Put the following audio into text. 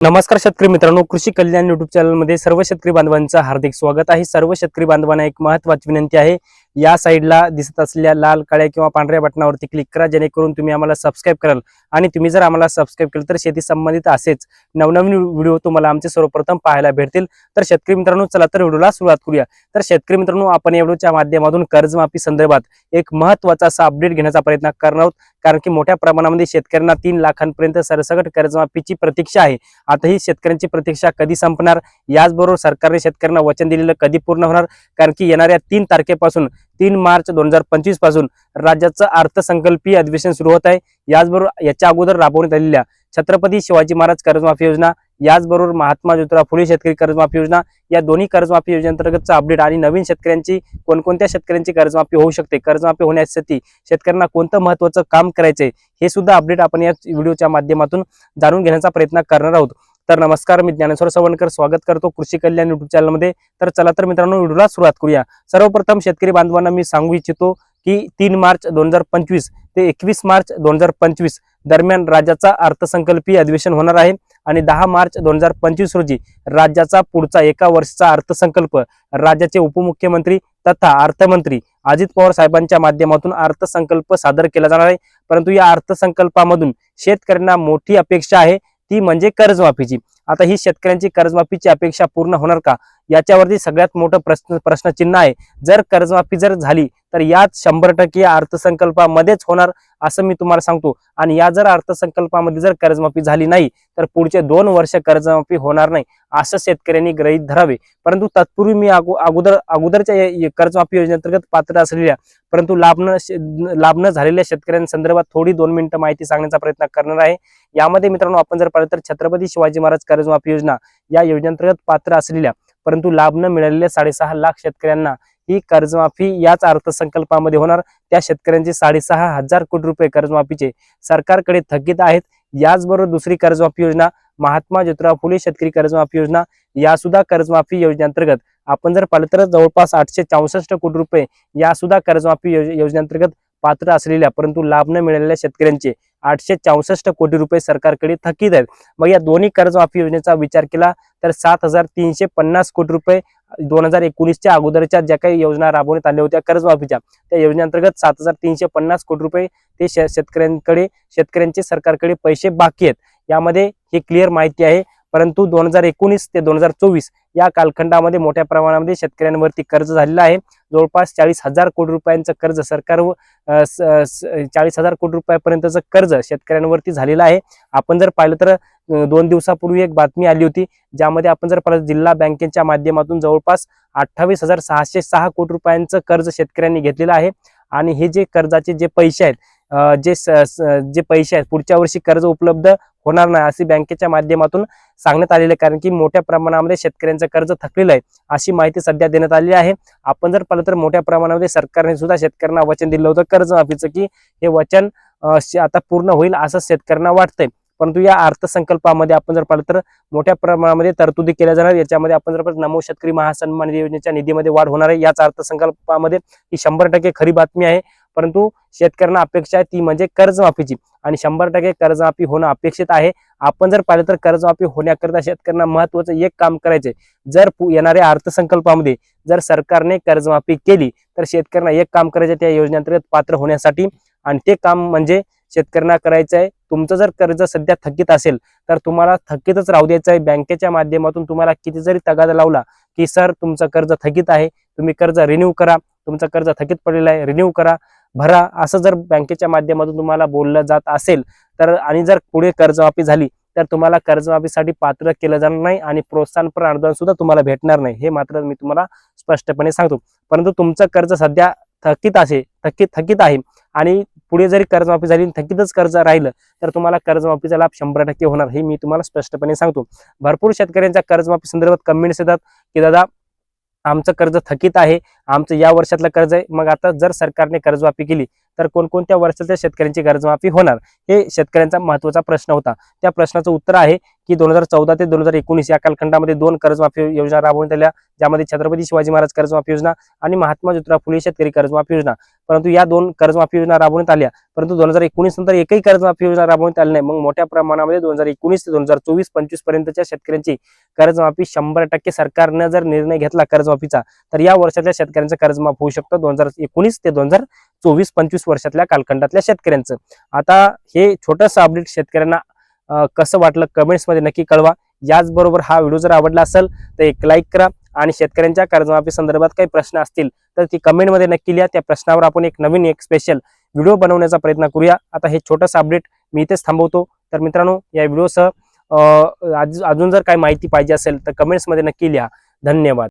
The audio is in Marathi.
नमस्कार शेतकरी मित्रांनो कृषी कल्याण युट्यूब चॅनलमध्ये सर्व शेतकरी बांधवांचं हार्दिक स्वागत आहे. सर्व शेतकरी बांधवांना एक महत्वाची विनंती आहे. या साईडला दिसत असलेल्या लाल काळ्या किंवा पांढऱ्या बटनावरती क्लिक करा जेणेकरून तुम्ही आम्हाला सबस्क्राईब कराल. आणि तुम्ही जर आम्हाला सबस्क्राईब केलं तर शेती संबंधित असेच नवनवीन व्हिडिओ तुम्हाला आमचे सर्वप्रथम पाहायला भेटतील. तर शेतकरी मित्रांनो चला तर व्हिडिओला सुरुवात करूया. तर शेतकरी मित्रांनो आपण या व्हिडिओच्या माध्यमातून कर्जमाफी संदर्भात एक महत्त्वाचा असा अपडेट घेण्याचा प्रयत्न करणार आहोत. कारण की मोठ्या प्रमाणामध्ये शेतकऱ्यांना तीन लाखांपर्यंत सरसकट कर्जमाफीची प्रतीक्षा आहे. आता ही शेतकऱ्यांची प्रतीक्षा कधी संपणार? याचबरोबर सरकारने शेतकऱ्यांना वचन दिलेलं कधी पूर्ण होणार? कारण की येणाऱ्या तीन तारखेपासून तीन मार्च दोन हजार पंचवीसपासून राज्याचं अर्थसंकल्पीय अधिवेशन सुरू होत आहे. याचबरोबर याच्या अगोदर राबवण्यात आलेल्या छत्रपती शिवाजी महाराज कर्जमाफी योजना याचबरोबर महात्मा ज्योतिराव फुले शेतकरी कर्जमाफी योजना या दोन्ही कर्जमाफी योजनेअंतर्गतचा अपडेट आणि नवीन शेतकऱ्यांची कोणकोणत्या शेतकऱ्यांची कर्जमाफी होऊ शकते कर्जमाफी होण्यासाठी शेतकऱ्यांना कोणतं महत्वाचं काम करायचंय हे सुद्धा अपडेट आपण या व्हिडिओच्या माध्यमातून जाणून घेण्याचा प्रयत्न करणार आहोत. तर नमस्कार मी ज्ञानेश्वर सवणकर स्वागत करतो कृषी कल्याण युट्यूब चॅनलमध्ये तर चला तर मित्रांनो व्हिडिओला सुरुवात करूया. सर्वप्रथम शेतकरी बांधवांना मी सांगू इच्छितो की तीन मार्च दोन हजार पंचवीस ते एकवीस मार्च दोन हजार पंचवीस दरम्यान राज्याचा अर्थसंकल्पीय अधिवेशन होणार आहे आणि दहा मार्च दोन हजार पंचवीस रोजी राज्याचा पुढचा एका वर्षाचा अर्थसंकल्प राज्याचे उपमुख्यमंत्री तथा अर्थमंत्री अजित पवार साहेबांच्या माध्यमातून अर्थसंकल्प सादर केला जाणार आहे. परंतु या अर्थसंकल्पामधून शेतकऱ्यांना मोठी अपेक्षा आहे. ती म्हणजे कर्जमाफीची. आता ही शेतकऱ्यांची कर्जमाफीची अपेक्षा पूर्ण होणार का? याच्यावरती सगळ्यात मोठं प्रश्न प्रश्नचिन्ह आहे. जर कर्जमाफी जर झाली तर यात शंभर टक्के अर्थसंकल्पामध्येच होणार. असं मी तुम्हाला सांगतो. आणि या जर अर्थसंकल्पामध्ये जर कर्जमाफी झाली नाही तर पुढचे दोन वर्ष कर्जमाफी होणार नाही असं शेतकऱ्यांनी गृहीत धरावे. परंतु तत्पूर्वी मी अगोदर अगोदरच्या कर्जमाफी योजनेअंतर्गत पात्र असलेल्या परंतु लाभ न लाभ न झालेल्या शेतकऱ्यांसंदर्भात थोडी दोन मिनिटं माहिती सांगण्याचा प्रयत्न करणार आहे. यामध्ये मित्रांनो आपण जर पाहिलं तर छत्रपती शिवाजी महाराज कर्जमाफी योजना या योजनेअंतर्गत पात्र असलेल्या परंतु लाभ न मिळालेल्या साडेसहा लाख शेतकऱ्यांना ही कर्जमाफी याच अर्थसंकल्पामध्ये होणार. त्या शेतकऱ्यांचे साडेसहा हजार कोटी रुपये कर्जमाफीचे सरकारकडे थकीत आहेत. याचबरोबर दुसरी कर्जमाफी योजना महात्मा ज्योतिराव फुले शेतकरी कर्जमाफी योजना या सुद्धा कर्जमाफी योजनेअंतर्गत. आपण जर पाहिलं तर जवळपास आठशे चौसष्ट कोटी रुपये या सुद्धा कर्जमाफी योजनेअंतर्गत पात्र असलेल्या परंतु लाभ न मिळालेल्या शेतकऱ्यांचे आठशे चौसष्ट कोटी रुपये सरकारकडे थकीत आहेत. मग या दोन्ही कर्जमाफी योजनेचा विचार केला तर सात हजार तीनशे पन्नास कोटी रुपये दोन हजार एकोणीसच्या अगोदरच्या ज्या काही योजना राबवण्यात आल्या होत्या कर्जमाफीच्या त्या योजनेअंतर्गत सात हजार तीनशे पन्नास कोटी रुपये ते शे- शेतकऱ्यांकडे शेतकऱ्यांचे सरकारकडे पैसे बाकी आहेत. यामध्ये ही क्लिअर माहिती आहे. परंतु दोन हजार एकोणीस ते दोन हजार चोवीस या कालखंडामध्ये मोठ्या प्रमाणामध्ये शेतकऱ्यांवरती कर्ज झालेलं आहे. जवळपास चाळीस हजार कोटी रुपयांचं कर्ज सरकार व स- स- चाळीस हजार कोटी रुपयापर्यंतचं कर्ज शेतकऱ्यांवरती झालेलं आहे. आपण जर पाहिलं तर दोन दिवसापूर्वी एक बातमी आली होती ज्यामध्ये आपण जर परत जिल्हा बँकेच्या माध्यमातून जवळपास अठ्ठावीस हजार सहाशे सहा कोटी रुपयांचं कर्ज शेतकऱ्यांनी घेतलेलं आहे. आणि हे जे कर्जाचे जे पैसे आहेत जे स- स- जे पैसे आहेत पुढच्या वर्षी कर्ज उपलब्ध होणार नाही अशी बँकेच्या माध्यमातून सांगण्यात आलेलं आहे. कारण की मोठ्या प्रमाणामध्ये शेतकऱ्यांचं कर्ज थकलेलं आहे अशी माहिती सध्या देण्यात आली आहे. आपण जर पाहिलं तर मोठ्या प्रमाणामध्ये सरकारने सुद्धा शेतकऱ्यांना वचन दिलं होतं कर्जमाफीचं की हे वचन आता पूर्ण होईल असं शेतकऱ्यांना वाटतंय. परंतु या अर्थसंकल्पामध्ये आपण जर पाहिलं तर मोठ्या प्रमाणामध्ये तरतुदी केल्या जाणार. याच्यामध्ये आपण जर पाहिलं नमो शेतकरी महासन्मान योजनेच्या निधीमध्ये वाढ होणार आहे. याच अर्थसंकल्पामध्ये ही शंभर टक्के खरी बातमी आहे. परंतु शेतकऱ्यांना अपेक्षा आहे ती म्हणजे कर्जमाफीची. आणि शंभर टक्के कर्जमाफी होणं अपेक्षित आहे. आपण जर पाहिलं तर कर्जमाफी होण्याकरिता शेतकऱ्यांना महत्वाचं एक काम करायचंय. जर पु- येणाऱ्या अर्थसंकल्पामध्ये जर सरकारने कर्जमाफी केली तर शेतकऱ्यांना एक काम करायचं त्या योजनेअंतर्गत पात्र होण्यासाठी. आणि ते काम म्हणजे शेतकऱ्यांना करायचं आहे तुमचं जर कर्ज सध्या थकीत असेल तर तुम्हाला थकीतच राहू द्यायचं आहे. बँकेच्या माध्यमातून तुम्हाला किती जरी तगादा लावला की सर तुमचं कर्ज थकीत आहे. तुम्ही कर्ज रिन्यू करा. तुमचं कर्ज थकीत पडलेलं आहे. रिन्यू करा. भरा. असं जर बँकेच्या माध्यमातून तुम्हाला बोललं जात असेल तर आणि जर पुढे कर्जमाफी झाली तर तुम्हाला कर्जमाफीसाठी पात्र केलं जाणार नाही आणि प्रोत्साहनपर अनुदान सुद्धा तुम्हाला भेटणार नाही. हे मात्र मी तुम्हाला स्पष्टपणे सांगतो. परंतु तुमचं कर्ज सध्या थकीत असे थकीत थकीत आहे आणि पुढे जरी कर्जमाफी झाली थकीतच कर्ज राहिलं तर तुम्हाला कर्जमाफीचा लाभ शंभर टक्के होणार. हे मी तुम्हाला स्पष्टपणे सांगतो. भरपूर शेतकऱ्यांच्या कर्जमाफी संदर्भात कमेंट्स येतात की दादा आमचं कर्ज थकीत आहे आमचं या वर्षातलं कर्ज आहे. मग आता जर सरकारने कर्जमाफी केली तर कोणकोणत्या वर्षातल्या शेतकऱ्यांची कर्जमाफी होणार? हे शेतकऱ्यांचा महत्त्वाचा प्रश्न होता. त्या प्रश्नाचं उत्तर आहे की दोन हजार चौदा ते दोन हजार एकोणीस या कालखंडामध्ये दोन कर्जमाफी योजना राबवण्यात आल्या ज्यामध्ये छत्रपती शिवाजी महाराज कर्जमाफी योजना आणि महात्मा ज्योतिराव फुले शेतकरी कर्जमाफी योजना. परंतु या दोन कर्जमाफी योजना राबवण्यात आल्या परंतु दोन हजार एकोणीस नंतर एकही कर्जमाफी योजना राबवण्यात आली नाही. मग मोठ्या प्रमाणामध्ये दोन हजार एकोणीस ते दोन हजार चोवीस पंचवीस पर्यंतच्या शेतकऱ्यांची कर्जमाफी शंभर टक्के सरकारनं जर निर्णय घेतला कर्जमाफीचा तर या वर्षातल्या शेतकऱ्यांचं कर्जमाफ होऊ शकतं दोन हजार एकोणीस ते दोन हजार चोवीस पंचवीस वर्षातल्या कालखंडातल्या शेतकऱ्यांचं. आता हे छोटंसं अपडेट शेतकऱ्यांना कसं वाटलं कमेंट्समध्ये नक्की कळवा. याचबरोबर हा व्हिडिओ जर आवडला असेल तर एक लाईक करा आणि शेतकऱ्यांच्या कर्जमाफी संदर्भात काही प्रश्न असतील तर ती कमेंटमध्ये नक्की लिहा. त्या प्रश्नावर आपण एक नवीन एक स्पेशल व्हिडिओ बनवण्याचा प्रयत्न करूया. आता हे छोटंसं अपडेट मी इथेच थांबवतो. तर मित्रांनो या व्हिडिओसह आज- अजून जर काही माहिती पाहिजे असेल तर कमेंट्समध्ये नक्की लिहा. धन्यवाद.